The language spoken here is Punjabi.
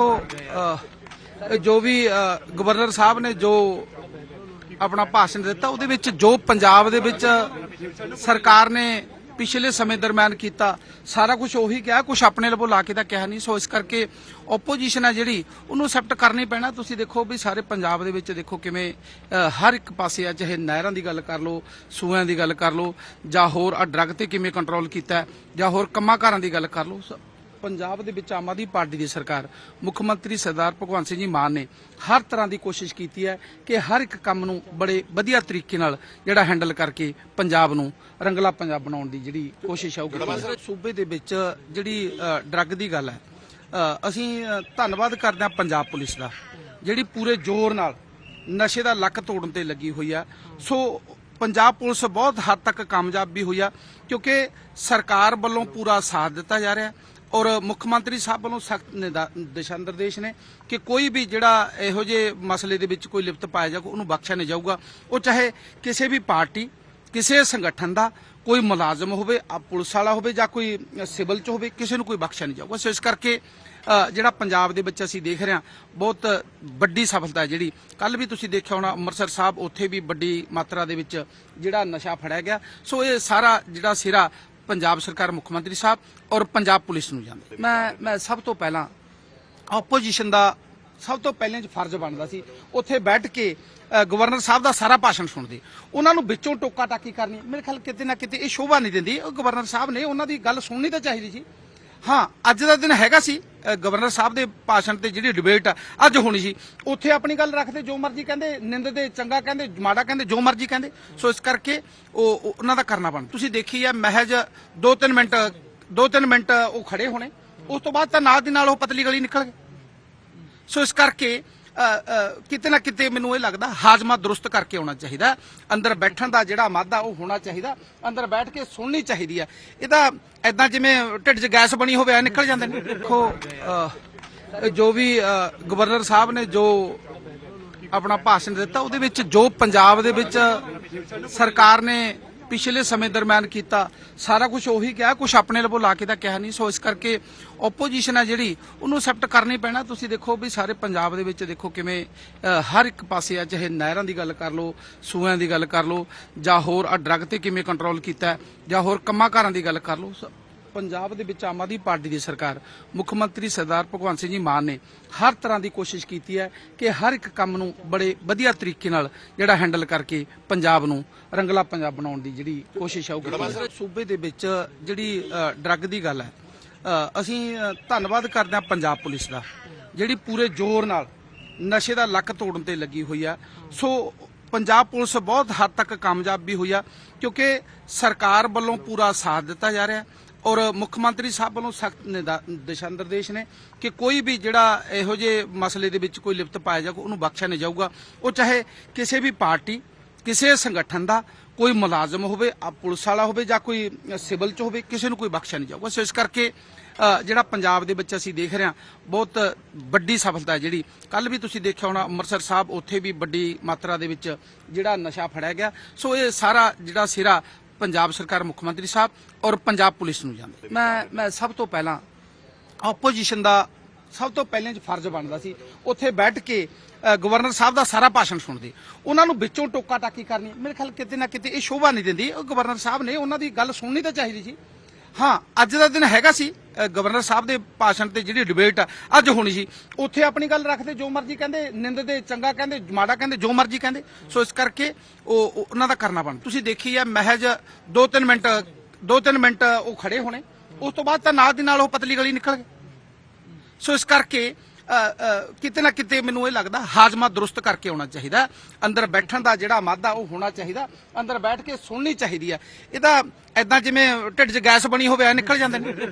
ਦੇਖੋ ਜੋ ਵੀ ਗਵਰਨਰ ਸਾਹਿਬ ਨੇ ਜੋ ਆਪਣਾ ਭਾਸ਼ਣ ਦਿੱਤਾ, ਉਹਦੇ ਵਿੱਚ ਜੋ ਪੰਜਾਬ ਦੇ ਵਿੱਚ ਸਰਕਾਰ ਨੇ ਪਿਛਲੇ ਸਮੇਂ ਦਰਮਿਆਨ ਕੀਤਾ, ਸਾਰਾ ਕੁਝ ਉਹੀ ਕਿਹਾ ਕੁਝ ਆਪਣੇ ਵੱਲੋਂ ਲਾ ਕੇ ਤਾਂ ਕਿਹਾ ਨਹੀਂ। ਸੋ ਇਸ ਕਰਕੇ ਆਪੋਜੀਸ਼ਨ ਹੈ ਜਿਹੜੀ, ਉਹਨੂੰ ਐਕਸੈਪਟ ਕਰਨੀ ਪੈਣਾ। ਤੁਸੀਂ ਦੇਖੋ ਵੀ ਸਾਰੇ ਪੰਜਾਬ ਦੇ ਵਿੱਚ ਦੇਖੋ ਕਿਵੇਂ ਹਰ ਇੱਕ ਪਾਸੇ ਆ, ਚਾਹੇ ਨਹਿਰਾਂ ਦੀ ਗੱਲ ਕਰ ਲਓ ਸੂਆਂ ਦੀ ਗੱਲ ਕਰ ਲਓ, ਜਾਂ ਹੋਰ ਆ ਡਰੱਗ ਤੇ ਕਿਵੇਂ ਕੰਟਰੋਲ ਕੀਤਾ, ਜਾਂ ਹੋਰ ਕੰਮਾਂ ਕਾਰਾਂ ਦੀ ਗੱਲ ਕਰ ਲਓ। ਪੰਜਾਬ ਦੇ ਵਿੱਚ ਆਮ ਆਦਮੀ ਪਾਰਟੀ ਦੀ ਸਰਕਾਰ ਮੁੱਖ ਮੰਤਰੀ ਸਰਦਾਰ ਭਗਵੰਤ ਸਿੰਘ ਜੀ ਮਾਨ ਨੇ ਹਰ ਤਰ੍ਹਾਂ ਦੀ ਕੋਸ਼ਿਸ਼ ਕੀਤੀ ਹੈ ਕਿ ਹਰ ਇੱਕ ਕੰਮ ਨੂੰ ਬੜੇ ਵਧੀਆ ਤਰੀਕੇ ਨਾਲ ਜਿਹੜਾ ਹੈਂਡਲ ਕਰਕੇ ਪੰਜਾਬ ਨੂੰ ਰੰਗਲਾ ਪੰਜਾਬ ਬਣਾਉਣ ਦੀ ਜਿਹੜੀ ਕੋਸ਼ਿਸ਼ ਹੈ ਉਹ ਕੀਤੀ ਹੈ। ਸੂਬੇ ਦੇ ਵਿੱਚ ਜਿਹੜੀ ਡਰੱਗ ਦੀ ਗੱਲ ਹੈ ਅਸੀਂ ਧੰਨਵਾਦ ਕਰਦੇ ਹਾਂ ਪੰਜਾਬ ਪੁਲਿਸ ਦਾ ਜਿਹੜੀ ਪੂਰੇ ਜ਼ੋਰ ਨਾਲ ਨਸ਼ੇ ਦਾ ਲੱਕ ਤੋੜਨ ਤੇ ਲੱਗੀ ਹੋਈ ਆ। ਸੋ ਪੰਜਾਬ ਪੁਲਿਸ ਬਹੁਤ ਹੱਦ ਤੱਕ ਕਾਮਯਾਬ ਵੀ ਹੋਈ ਆ ਕਿਉਂਕਿ ਸਰਕਾਰ ਵੱਲੋਂ ਪੂਰਾ ਸਾਥ ਦਿੱਤਾ ਜਾ ਰਿਹਾ। ਔਰ ਮੁੱਖ ਮੰਤਰੀ ਸਾਹਿਬ ਵੱਲੋਂ ਸਖਤ ਦਿਸ਼ਾ ਨਿਰਦੇਸ਼ ਨੇ ਕਿ ਕੋਈ ਵੀ ਜਿਹੜਾ ਇਹੋ ਜਿਹੇ ਮਸਲੇ ਦੇ ਵਿੱਚ ਕੋਈ ਲਿਪਤ ਪਾਇਆ ਜਾਊਗਾ, ਉਹਨੂੰ ਬਖਸ਼ਿਆ ਨਹੀਂ ਜਾਊਗਾ। ਉਹ ਚਾਹੇ ਕਿਸੇ ਵੀ ਪਾਰਟੀ, ਕਿਸੇ ਸੰਗਠਨ ਦਾ ਕੋਈ ਮੁਲਾਜ਼ਮ ਹੋਵੇ, ਆ ਪੁਲਿਸ ਵਾਲਾ ਹੋਵੇ ਜਾਂ ਕੋਈ ਸਿਵਲ ਚ ਹੋਵੇ, ਕਿਸੇ ਨੂੰ ਕੋਈ ਬਖਸ਼ਿਆ ਨਹੀਂ ਜਾਊਗਾ। ਸੋ ਇਸ ਕਰਕੇ ਜਿਹੜਾ ਪੰਜਾਬ ਦੇ ਵਿੱਚ ਅਸੀਂ ਦੇਖ ਰਹੇ ਹਾਂ, ਬਹੁਤ ਵੱਡੀ ਸਫਲਤਾ ਹੈ ਜਿਹੜੀ। ਕੱਲ ਵੀ ਤੁਸੀਂ ਦੇਖਿਆ ਹੋਣਾ, ਅੰਮ੍ਰਿਤਸਰ ਸਾਹਿਬ, ਉੱਥੇ ਵੀ ਵੱਡੀ ਮਾਤਰਾ ਦੇ ਵਿੱਚ ਜਿਹੜਾ ਨਸ਼ਾ ਫੜਿਆ ਗਿਆ। ਸੋ ਇਹ ਸਾਰਾ ਜਿਹੜਾ ਸਿਰਾ ਪੰਜਾਬ ਸਰਕਾਰ ਮੁੱਖ ਮੰਤਰੀ ਸਾਹਿਬ ਔਰ ਪੰਜਾਬ ਪੁਲਿਸ ਨੂੰ ਜਾਂਦਾ। ਮੈਂ ਮੈਂ ਸਭ ਤੋਂ ਪਹਿਲਾਂ ਆਪੋਜੀਸ਼ਨ ਦਾ ਸਭ ਤੋਂ ਪਹਿਲਾਂ ਚ ਫਰਜ਼ ਬਣਦਾ ਸੀ, ਉੱਥੇ ਬੈਠ ਕੇ ਗਵਰਨਰ ਸਾਹਿਬ ਦਾ ਸਾਰਾ ਭਾਸ਼ਣ ਸੁਣਦੇ। ਉਹਨਾਂ ਨੂੰ ਵਿੱਚੋਂ ਟੋਕਾ ਟਾਕੀ ਕਰਨੀ। ਮੇਰੇ ਖਿਆਲ ਕਿਤੇ ਨਾ ਕਿਤੇ ਇਹ ਸ਼ੋਭਾ ਨਹੀਂ ਦਿੰਦੀ। ਉਹ ਗਵਰਨਰ ਸਾਹਿਬ ਨੇ ਉਹਨਾਂ ਦੀ ਗੱਲ ਸੁਣਨੀ ਤਾਂ ਚਾਹੀਦੀ ਸੀ। ਹਾਂ, ਅੱਜ ਦਾ ਦਿਨ ਹੈਗਾ ਸੀ ਗਵਰਨਰ ਸਾਹਿਬ ਦੇ ਭਾਸ਼ਣ ਤੇ ਜਿਹੜੀ ਡਿਬੇਟ ਅੱਜ ਹੋਣੀ ਸੀ। ਉੱਥੇ ਆਪਣੀ ਗੱਲ ਰੱਖਦੇ, ਜੋ ਮਰਜ਼ੀ ਕਹਿੰਦੇ, ਨਿੰਦ ਦੇ ਚੰਗਾ ਕਹਿੰਦੇ, ਮਾੜਾ ਕਹਿੰਦੇ, ਜੋ ਮਰਜ਼ੀ ਕਹਿੰਦੇ। ਸੋ ਇਸ ਕਰਕੇ ਉਹ ਉਹਨਾਂ ਦਾ ਕਰਨਾ ਬਣ ਤੁਸੀਂ ਦੇਖੀ ਆ, ਮਹਿਜ 2-3 ਮਿੰਟ 2-3 ਮਿੰਟ ਉਹ ਖੜੇ ਹੋਣੇ। ਉਸ ਤੋਂ ਬਾਅਦ ਤਾਂ ਨਾਲ ਦੀ ਨਾਲ ਉਹ ਪਤਲੀ ਗਲੀ ਨਿਕਲ ਗਏ ਸੋ ਇਸ ਕਰਕੇ ਕਿਤੇ ਨਾ ਕਿਤੇ ਮੈਨੂੰ ਇਹ ਲੱਗਦਾ ਹਾਜ਼ਮਾ ਦਰੁਸਤ ਕਰਕੇ ਆਉਣਾ ਚਾਹੀਦਾ। ਅੰਦਰ ਬੈਠਣ ਦਾ ਜਿਹੜਾ ਮਾਦਾ ਉਹ ਹੋਣਾ ਚਾਹੀਦਾ। ਅੰਦਰ ਬੈਠ ਕੇ ਸੁਣਨੀ ਚਾਹੀਦੀ ਹੈ। ਇਹਦਾ ਐਦਾਂ ਜਿਵੇਂ ਢਿੱਡ 'ਚ ਗੈਸ ਬਣੀ ਹੋਵੇ, ਐ ਨਿਕਲ ਜਾਂਦੇ ਨੇ। ਦੇਖੋ ਜੋ ਵੀ ਗਵਰਨਰ ਸਾਹਿਬ ਨੇ ਜੋ ਆਪਣਾ ਭਾਸ਼ਣ ਦਿੱਤਾ, ਉਹਦੇ ਵਿੱਚ ਜੋ ਪੰਜਾਬ ਦੇ ਵਿੱਚ ਸਰਕਾਰ ਨੇ ਪਿਛਲੇ ਸਮੇਂ ਦਰਮਿਆਨ ਕੀਤਾ। ਸਾਰਾ ਕੁਝ ਉਹੀ ਕਿਹਾ ਕੁਝ ਆਪਣੇ ਵੱਲੋਂ ਲਾ ਕੇ ਤਾਂ ਕਿਹਾ ਨਹੀਂ। ਸੋ ਇਸ ਕਰਕੇ ਆਪੋਜੀਸ਼ਨ ਹੈ ਜਿਹੜੀ, ਉਹਨੂੰ ਐਕਸੈਪਟ ਕਰਨੀ ਪੈਣਾ। ਤੁਸੀਂ ਦੇਖੋ ਵੀ ਸਾਰੇ ਪੰਜਾਬ ਦੇ ਵਿੱਚ ਦੇਖੋ ਕਿਵੇਂ ਹਰ ਇੱਕ ਪਾਸੇ ਆ, ਚਾਹੇ ਨਹਿਰਾਂ ਦੀ ਗੱਲ ਕਰ ਲਓ ਸੂਆਂ ਦੀ ਗੱਲ ਕਰ ਲਓ, ਜਾਂ ਹੋਰ ਆ ਡਰੱਗ ਤੇ ਕਿਵੇਂ ਕੰਟਰੋਲ ਕੀਤਾ, ਜਾਂ ਹੋਰ ਕੰਮਾਂ ਕਾਰਾਂ ਦੀ ਗੱਲ ਕਰ ਲਓ। ਸ- ਪੰਜਾਬ ਦੇ ਵਿੱਚ ਆਮ ਆਦਮੀ ਪਾਰਟੀ ਦੀ ਸਰਕਾਰ, ਮੁੱਖ ਮੰਤਰੀ ਸਰਦਾਰ ਭਗਵੰਤ ਸਿੰਘ ਜੀ ਮਾਨ ਨੇ ਹਰ ਤਰ੍ਹਾਂ ਦੀ ਕੋਸ਼ਿਸ਼ ਕੀਤੀ ਹੈ ਕਿ ਹਰ ਇੱਕ ਕੰਮ ਨੂੰ ਬੜੇ ਵਧੀਆ ਤਰੀਕੇ ਨਾਲ ਜਿਹੜਾ ਹੈਂਡਲ ਕਰਕੇ ਪੰਜਾਬ ਨੂੰ ਰੰਗਲਾ ਪੰਜਾਬ ਬਣਾਉਣ ਦੀ ਜਿਹੜੀ ਕੋਸ਼ਿਸ਼ ਹੈ ਉਹ ਕੀਤੀ ਸੂਬੇ ਦੇ ਵਿੱਚ ਜਿਹੜੀ ਡਰੱਗ ਦੀ ਗੱਲ ਹੈ ਅਸੀਂ ਧੰਨਵਾਦ ਕਰਦੇ ਹਾਂ ਪੰਜਾਬ ਪੁਲਿਸ ਦਾ, ਜਿਹੜੀ ਪੂਰੇ ਜ਼ੋਰ ਨਾਲ ਨਸ਼ੇ ਦਾ ਲੱਕ ਤੋੜਨ ਤੇ ਲੱਗੀ ਹੋਈ ਆ। ਸੋ ਪੰਜਾਬ ਪੁਲਿਸ ਬਹੁਤ ਹੱਦ ਤੱਕ ਕਾਮਯਾਬ ਵੀ ਹੋਈ ਆ, ਕਿਉਂਕਿ ਸਰਕਾਰ ਵੱਲੋਂ ਪੂਰਾ ਸਾਥ ਦਿੱਤਾ ਜਾ ਰਿਹਾ ਔਰ ਮੁੱਖ ਮੰਤਰੀ ਸਾਹਿਬ ਵੱਲੋਂ ਸਖਤ ਦਿਸ਼ਾ ਨਿਰਦੇਸ਼ ਨੇ ਕਿ ਕੋਈ ਵੀ ਜਿਹੜਾ ਇਹੋ ਜਿਹੇ ਮਸਲੇ ਦੇ ਵਿੱਚ ਕੋਈ ਲਿਪਤ ਪਾਇਆ ਜਾਊਗਾ, ਉਹਨੂੰ ਬਖਸ਼ਿਆ ਨਹੀਂ ਜਾਊਗਾ। ਉਹ ਚਾਹੇ ਕਿਸੇ ਵੀ ਪਾਰਟੀ, ਕਿਸੇ ਸੰਗਠਨ ਦਾ ਕੋਈ ਮੁਲਾਜ਼ਮ ਹੋਵੇ, ਆ ਪੁਲਿਸ ਵਾਲਾ ਹੋਵੇ ਜਾਂ ਕੋਈ ਸਿਵਲ ਚ ਹੋਵੇ, ਕਿਸੇ ਨੂੰ ਕੋਈ ਬਖਸ਼ਿਆ ਨਹੀਂ ਜਾਊਗਾ। ਸੋ ਇਸ ਕਰਕੇ ਜਿਹੜਾ ਪੰਜਾਬ ਦੇ ਵਿੱਚ ਅਸੀਂ ਦੇਖ ਰਹੇ ਹਾਂ, ਬਹੁਤ ਵੱਡੀ ਸਫਲਤਾ ਹੈ ਜਿਹੜੀ। ਕੱਲ ਵੀ ਤੁਸੀਂ ਦੇਖਿਆ ਹੋਣਾ, ਅੰਮ੍ਰਿਤਸਰ ਸਾਹਿਬ, ਉੱਥੇ ਵੀ ਵੱਡੀ ਮਾਤਰਾ ਦੇ ਵਿੱਚ ਜਿਹੜਾ ਨਸ਼ਾ ਫੜਿਆ ਗਿਆ। ਸੋ ਇਹ ਸਾਰਾ ਜਿਹੜਾ ਸਿਰਾ ਪੰਜਾਬ ਸਰਕਾਰ ਮੁੱਖ ਮੰਤਰੀ ਸਾਹਿਬ ਔਰ ਪੰਜਾਬ ਪੁਲਿਸ ਨੂੰ ਜਾਂਦਾ ਮੈਂ ਮੈਂ ਸਭ ਤੋਂ ਪਹਿਲਾਂ ਆਪੋਜੀਸ਼ਨ ਦਾ ਸਭ ਤੋਂ ਪਹਿਲਾਂ ਚ ਫਰਜ਼ ਬਣਦਾ ਸੀ, ਉੱਥੇ ਬੈਠ ਕੇ ਗਵਰਨਰ ਸਾਹਿਬ ਦਾ ਸਾਰਾ ਭਾਸ਼ਣ ਸੁਣਦੇ। ਉਹਨਾਂ ਨੂੰ ਵਿੱਚੋਂ ਟੋਕਾ ਟਾਕੀ ਕਰਨੀ, ਮੇਰੇ ਖਿਆਲ ਕਿਤੇ ਨਾ ਕਿਤੇ ਇਹ ਸ਼ੋਭਾ ਨਹੀਂ ਦਿੰਦੀ। ਉਹ ਗਵਰਨਰ ਸਾਹਿਬ ਨੇ ਉਹਨਾਂ ਦੀ ਗੱਲ ਸੁਣਨੀ ਤਾਂ ਚਾਹੀਦੀ ਸੀ। ਹਾਂ, ਅੱਜ ਦਾ ਦਿਨ ਹੈਗਾ ਸੀ ਗਵਰਨਰ ਸਾਹਿਬ ਦੇ ਭਾਸ਼ਣ ਤੇ ਜਿਹੜੀ ਡਿਬੇਟ ਆ, ਅੱਜ ਹੋਣੀ ਸੀ। ਉੱਥੇ ਆਪਣੀ ਗੱਲ ਰੱਖਦੇ, ਜੋ ਮਰਜ਼ੀ ਕਹਿੰਦੇ, ਨਿੰਦ ਦੇ ਚੰਗਾ ਕਹਿੰਦੇ, ਮਾੜਾ ਕਹਿੰਦੇ, ਜੋ ਮਰਜ਼ੀ ਕਹਿੰਦੇ। ਸੋ ਇਸ ਕਰਕੇ ਉਹ ਉਹਨਾਂ ਦਾ ਕਰਨਾ ਬਣ ਤੁਸੀਂ ਦੇਖੀ ਹੈ ਮਹਿਜ 2-3 ਮਿੰਟ 2-3 ਮਿੰਟ ਉਹ ਖੜੇ ਹੋਣੇ। ਉਸ ਤੋਂ ਬਾਅਦ ਤਾਂ ਨਾਲ ਦੀ ਨਾਲ ਉਹ ਪਤਲੀ ਗਲੀ ਨਿਕਲ ਗਏ ਸੋ ਇਸ ਕਰਕੇ ਕਿਤੇ ਨਾ ਕਿਤੇ ਮੈਨੂੰ ਇਹ ਲੱਗਦਾ ਹਾਜ਼ਮਾ ਦਰੁਸਤ ਕਰਕੇ ਆਉਣਾ ਚਾਹੀਦਾ। ਅੰਦਰ ਬੈਠਣ ਦਾ ਜਿਹੜਾ ਮਾਦਾ ਉਹ ਹੋਣਾ ਚਾਹੀਦਾ। ਅੰਦਰ ਬੈਠ ਕੇ ਸੁਣਨੀ ਚਾਹੀਦੀ ਹੈ। ਇਹਦਾ ਐਦਾਂ ਜਿਵੇਂ ਢਿੱਡ 'ਚ ਗੈਸ ਬਣੀ ਹੋਵੇ, ਐ ਨਿਕਲ ਜਾਂਦੇ ਨੇ।